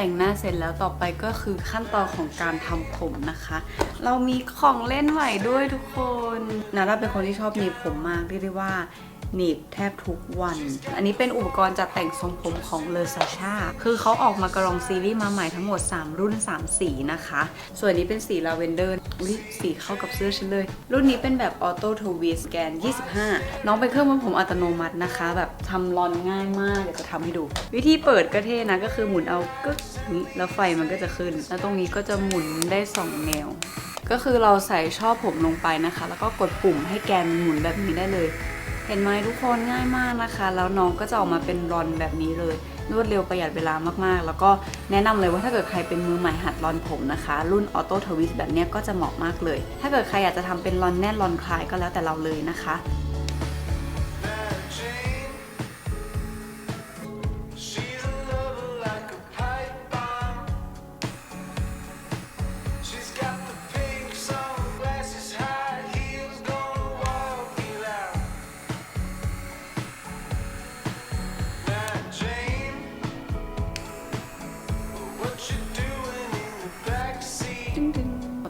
แต่งหน้าเสร็จแล้วต่อไปก็คือขั้นตอนของการทำผมนะคะ เรามีของเล่นใหม่ด้วยทุกคนนาดาเป็นคนที่ชอบหนีบผมมากเรียกได้ว่าหนีบแทบทุกวัน อันนี้เป็นอุปกรณ์จัดแต่งทรงผมของเลอซาชาคือเขาออกมากระลองซีรีส์มาใหม่ทั้งหมด 3 รุ่น 3 สีนะคะ ส่วนนี้เป็นสีลาเวนเดอร์อุ๊ยสีเข้ากับเสื้อฉันเลย รุ่นนี้เป็นแบบออโต้ทวีสแกน 25 น้องเป็นเครื่องมือผมอัตโนมัตินะคะ แบบทำรอนง่ายมาก เดี๋ยวจะทำให้ดู วิธีเปิดก็เท่นะ ก็คือหมุนเอากึ๊กแล้วไฟมันก็จะขึ้น แล้วตรงนี้ก็จะหมุนได้สองแนว ก็คือเราใส่ช่อผมลงไปนะคะ แล้วก็กดปุ่มให้แกนหมุนแบบนี้ได้เลย เห็นไหมทุกคนง่ายมากนะคะ แล้วน้องก็จะออกมาเป็นรอนแบบนี้เลย รวดเร็วประหยัดเวลามากๆ แล้วก็แนะนำเลยว่าถ้าเกิดใครเป็นมือใหม่หัดรอนผมนะคะ รุ่นออโต้ทวิสแบบนี้ก็จะเหมาะมากเลย ถ้าเกิดใครอยากจะทำเป็นรอนแน่นรอนคลายก็แล้วแต่เราเลยนะคะ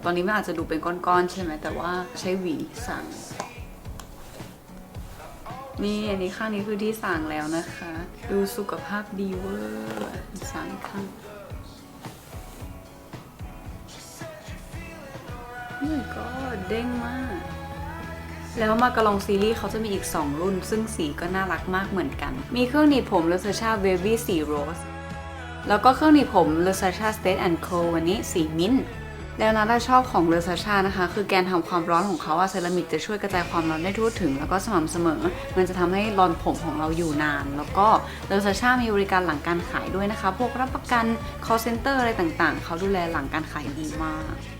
อนนี้มันอาจจะดูเป็นก้อนๆใช่ไหมแต่ว่าใช้หวีสั่ง นี่อันนี้ข้างนี้คือที่สั่งแล้วนะคะ ดูสุขภาพดีเวอร์สั่งข้างนี่ก็เด้งมาก แล้วมากระลองซีรีส์เขาจะมีอีก 2 รุ่น ซึ่งสีก็น่ารักมากเหมือนกัน มีเครื่องหนีบผมเลซาชาเววี่สีโรสแล้วก็เครื่องหนีบผมเลซาชาสเตทแอนด์โควันนี้สีมิ้นท์ แล้วนาดาชอบของเลซาชานะคะ คือแกนทำความร้อนของเขาอะเซรามิกจะช่วยกระจายความร้อนได้ทั่วถึง แล้วก็สม่ำเสมอ มันจะทำให้รอนผมของเราอยู่นาน แล้วก็เลซาชามีบริการหลังการขายด้วยนะคะ พวกรับประกัน call center อะไรต่างๆ เขาดูแลหลังการขายดีมาก